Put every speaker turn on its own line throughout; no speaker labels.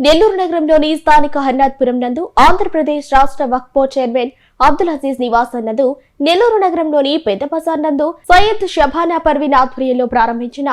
నెల్లూరు నగరంలోని స్థానిక హర్నాథ్పురం నందు ఆంధ్రప్రదేశ్ రాష్ట్ర వక్ఫ్ బోర్డ్ చైర్మన్ అబ్దుల్ అజీజ్ నివాసం నందు నెల్లూరు నగరంలోని పెద్ద బజార్ నందు సయ్యద్ షబానా పర్వీన్ ఆధ్వర్యంలో ప్రారంభించిన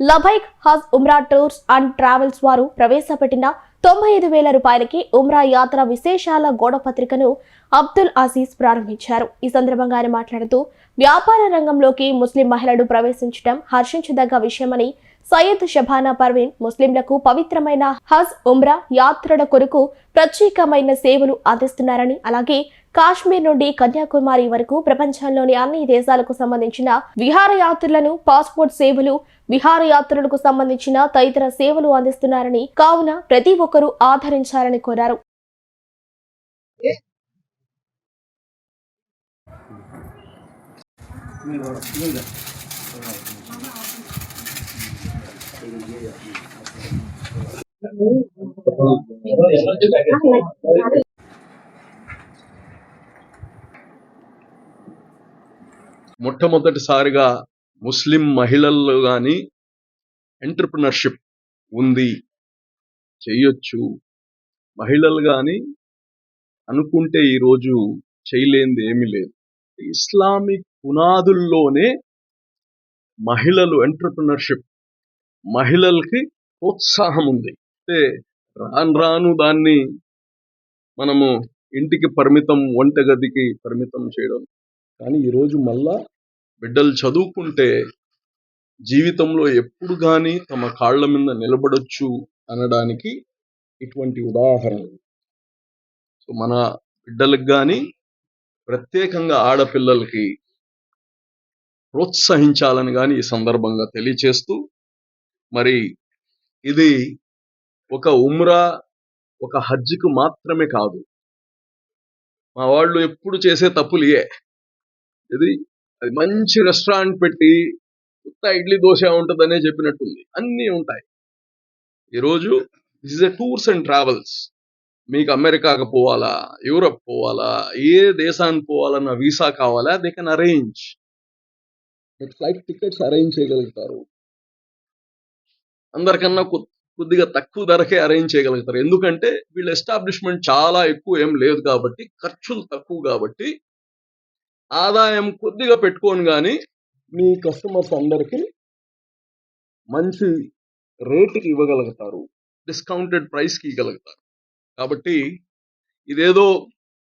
Labbaik Hajj Umrah tours and travels వారు ప్రవేశపెట్టిన తొంభై ఐదు వేల రూపాయలకి ఉమ్రా యాత్ర విశేషాల గోడ పత్రికను అబ్దుల్ అజీజ్ ప్రారంభించారు. ఈ సందర్భంగా ఆయన మాట్లాడుతూ వ్యాపార రంగంలోకి ముస్లిం మహిళలు ప్రవేశించడం హర్షించదగ్గ విషయమని సయ్యద్ షబానా పర్వీన్ ముస్లింలకు పవిత్రమైన హజ్ ఉమ్రా యాత్రల కొరకు ప్రత్యేకమైన సేవలు అందిస్తున్నారని అలాగే కాశ్మీర్ నుండి కన్యాకుమారి వరకు ప్రపంచంలోని అన్ని దేశాలకు సంబంధించిన విహారయాత్రలను పాస్పోర్ట్ సేవలు విహారయాత్రలకు సంబంధించిన తదితర సేవలు అందిస్తున్నారని కావున ప్రతి ఒక్కరూ ఆదరించాలని కోరారు.
మొట్టమొదటిసారిగా ముస్లిం మహిళల్లో కానీ ఎంటర్ప్రినర్షిప్ ఉంది. చేయొచ్చు. మహిళలు కానీ అనుకుంటే ఈరోజు చేయలేనిది ఏమీ లేదు. ఇస్లామిక్ పునాదుల్లోనే మహిళలు ఎంటర్ప్రినర్షిప్ మహిళలకి ప్రోత్సాహం ఉంది అంటే రాను రాను దాన్ని మనము ఇంటికి పరిమితం వంటగదికి పరిమితం చేయడం. కానీ ఈరోజు మళ్ళా బిడ్డలు చదువుకుంటే జీవితంలో ఎప్పుడు కానీ తమ కాళ్ళ మీద నిలబడొచ్చు అనడానికి ఇటువంటి ఉదాహరణలు సో మన బిడ్డలకు కానీ ప్రత్యేకంగా ఆడపిల్లలకి ప్రోత్సహించాలని కానీ ఈ సందర్భంగా తెలియచేస్తూ మరి ఇది ఒక ఉమ్రా ఒక హజ్జుకు మాత్రమే కాదు. మా వాళ్ళు ఎప్పుడు చేసే తప్పులు ఇయే. ఇది అది మంచి రెస్టారెంట్ పెట్టి కొత్త ఇడ్లీ దోశ ఉంటుందనే చెప్పినట్టుంది. అన్నీ ఉంటాయి. ఈరోజు this is a tours and travels మీకు అమెరికాకు పోవాలా యూరప్ పోవాలా ఏ దేశానికి పోవాలన్న వీసా కావాలా they can arrange flight tickets arrange చేయగలుగుతారు. అందరికన్నా కొద్దిగా తక్కువ ధరకే అరేంజ్ చేయగలుగుతారు. ఎందుకంటే వీళ్ళ ఎస్టాబ్లిష్మెంట్ చాలా ఎక్కువ ఏం లేదు కాబట్టి ఖర్చులు తక్కువ కాబట్టి ఆదాయం కొద్దిగా పెట్టుకోను కానీ మీ కస్టమర్స్ అందరికీ మంచి రేటుకి ఇవ్వగలుగుతారు. డిస్కౌంటెడ్ ప్రైస్కి ఇవ్వగలుగుతారు. కాబట్టి ఇదేదో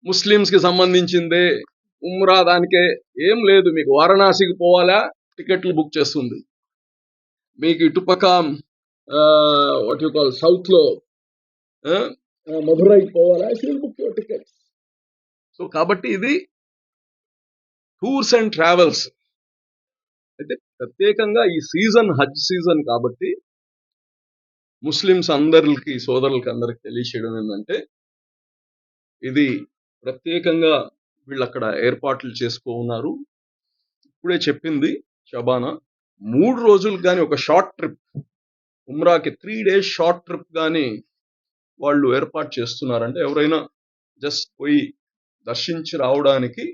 ముస్లిమ్స్కి సంబంధించిందే ఉమ్రా దానికే ఏం లేదు. మీకు వారణాసికి పోవాలా? టికెట్లు బుక్ చేస్తుంది. మీకు ఇటుపక్క వాట్ యు కాల్ సౌత్లో ఆ, ఆ, బుక్ యువర్ టికెట్స్ సో కాబట్టి ఇది టూర్స్ అండ్ ట్రావెల్స్ అయితే ప్రత్యేకంగా ఈ సీజన్ హజ్ సీజన్ కాబట్టి ముస్లిమ్స్ అందరికి సోదరులకి అందరికి తెలియచేయడం ఏంటంటే ఇది ప్రత్యేకంగా వీళ్ళు అక్కడ ఏర్పాట్లు చేసుకో ఉన్నారు. ఇప్పుడే చెప్పింది షబానా మూడు రోజులు కానీ ఒక షార్ట్ ట్రిప్ ఉమ్రాకి త్రీ డేస్ షార్ట్ ట్రిప్ కానీ వాళ్ళు ఏర్పాటు చేస్తున్నారంటే ఎవరైనా జస్ట్ పోయి దర్శించి రావడానికి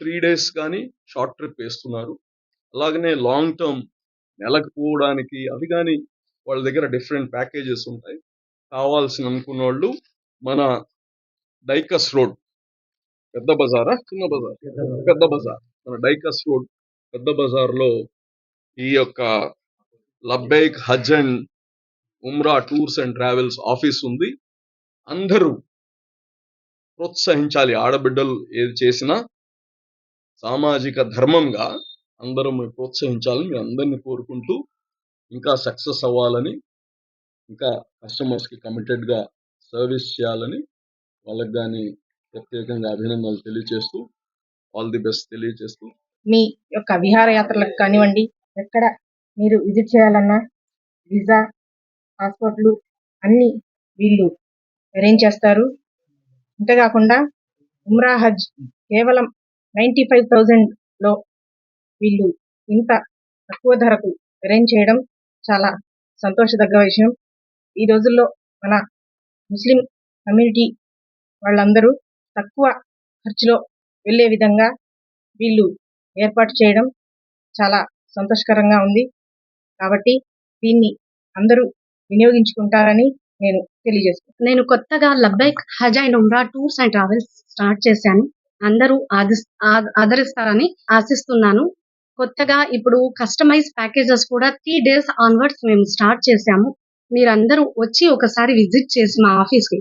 త్రీ డేస్ కానీ షార్ట్ ట్రిప్ వేస్తున్నారు. అలాగనే లాంగ్ టర్మ్ నెలకు పోవడానికి అవి కానీ వాళ్ళ దగ్గర డిఫరెంట్ ప్యాకేజెస్ ఉంటాయి. కావాల్సిన అనుకున్న వాళ్ళు మన డైకస్ రోడ్ పెద్ద బజారా చిన్న బజార్. పెద్ద బజార్. మన డైకస్ రోడ్ పెద్ద బజార్లో ఈ యొక్క Labbaik Hajj and Umrah tours and travels office ఉంది. అందరూ ప్రోత్సహించాలి. ఆడబిడ్డలు ఏది చేసినా సామాజిక ధర్మంగా అందరం ప్రోత్సహించాలని మీ అందరినీ కోరుకుంటూ ఇంకా సక్సెస్ అవ్వాలని ఇంకా కస్టమర్స్కి కమిటెడ్గా సర్వీస్ చేయాలని వాళ్ళకి కానీ ప్రత్యేకంగా అభినందనలు తెలియజేస్తూ ఆల్ ది బెస్ట్ తెలియజేస్తూ
మీ యొక్క విహారయాత్రలకు కానివ్వండి ఎక్కడ మీరు విజిట్ చేయాలన్నా వీసా పాస్పోర్ట్లు అన్నీ వీళ్ళు అరేంజ్ చేస్తారు. అంతేకాకుండా ఉమ్రా హజ్ కేవలం నైంటీ ఫైవ్ థౌజండ్లో వీళ్ళు ఇంత తక్కువ ధరకు అరేంజ్ చేయడం చాలా సంతోషదగ్గ విషయం. ఈ రోజుల్లో మన ముస్లిం కమ్యూనిటీ వాళ్ళందరూ తక్కువ ఖర్చులో వెళ్ళే విధంగా వీళ్ళు ఏర్పాటు చేయడం చాలా సంతోషకరంగా ఉంది. కాబట్టి దీన్ని అందరూ వినియోగించుకుంటారని నేను తెలియజేస్తాను
నేను కొత్తగా Labbaik Hajj and Umrah tours and travels start చేశాను. అందరూ ఆ- ఆదరిస్తారని ఆశిస్తున్నాను. కొత్తగా ఇప్పుడు కస్టమైజ్ ప్యాకేజెస్ కూడా త్రీ డేస్ ఆన్వర్డ్స్ మేము స్టార్ట్ చేశాము. మీరందరూ వచ్చి ఒకసారి విజిట్ చేసి మా ఆఫీస్కి.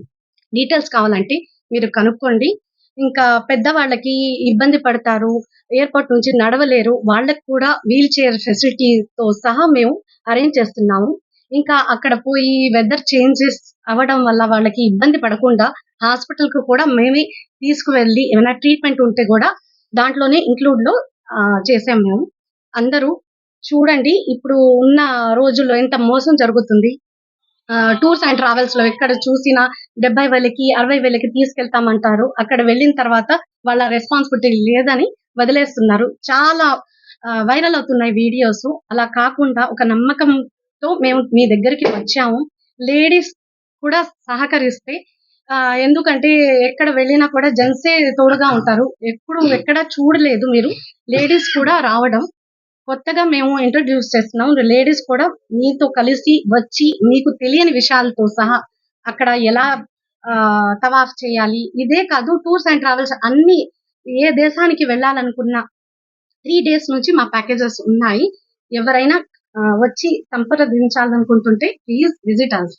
డీటెయిల్స్ కావాలంటే మీరు కనుక్కోండి. ఇంకా పెద్దవాళ్ళకి ఇబ్బంది పడతారు ఎయిర్పోర్ట్ నుంచి నడవలేరు వాళ్ళకి కూడా వీల్ చైర్ ఫెసిలిటీతో సహా మేము అరేంజ్ చేస్తున్నాము. ఇంకా అక్కడ పోయి వెదర్ చేంజెస్ అవ్వడం వల్ల వాళ్ళకి ఇబ్బంది పడకుండా హాస్పిటల్కు కూడా మేమే తీసుకువెళ్ళి ఏమైనా ట్రీట్మెంట్ ఉంటే కూడా దాంట్లోనే ఇంక్లూడ్లో ఆ, చేసాం మేము అందరూ చూడండి ఇప్పుడు ఉన్న రోజుల్లో ఎంత మోసం జరుగుతుంది. టూర్స్ అండ్ ట్రావెల్స్లో ఎక్కడ చూసినా డెబ్బై వేలకి అరవై వేలకి తీసుకెళ్తామంటారు. అక్కడ వెళ్ళిన తర్వాత వాళ్ళ రెస్పాన్సిబిలిటీ లేదని వదిలేస్తున్నారు. చాలా వైరల్ అవుతున్నాయి వీడియోస్ అలా కాకుండా ఒక నమ్మకంతో మేము మీ దగ్గరికి వచ్చాము. లేడీస్ కూడా సహకరిస్తే ఆ, ఎందుకంటే ఎక్కడ వెళ్ళినా కూడా జెంట్సే తోడుగా ఉంటారు. ఎప్పుడు ఎక్కడ చూడలేదు మీరు. లేడీస్ కూడా రావడం కొత్తగా మేము ఇంట్రడ్యూస్ చేస్తున్నాం. లేడీస్ కూడా మీతో కలిసి వచ్చి మీకు తెలియని విషయాలతో సహా అక్కడ ఎలా ఆ, తవాఫ్ చేయాలి. ఇదే కాదు టూర్స్ అండ్ ట్రావెల్స్ అన్ని ఏ దేశానికి వెళ్ళాలనుకున్నా త్రీ డేస్ నుంచి మా ప్యాకేజెస్ ఉన్నాయి. ఎవరైనా వచ్చి సంప్రదించాలనుకుంటుంటే ప్లీజ్ విజిట్ అస్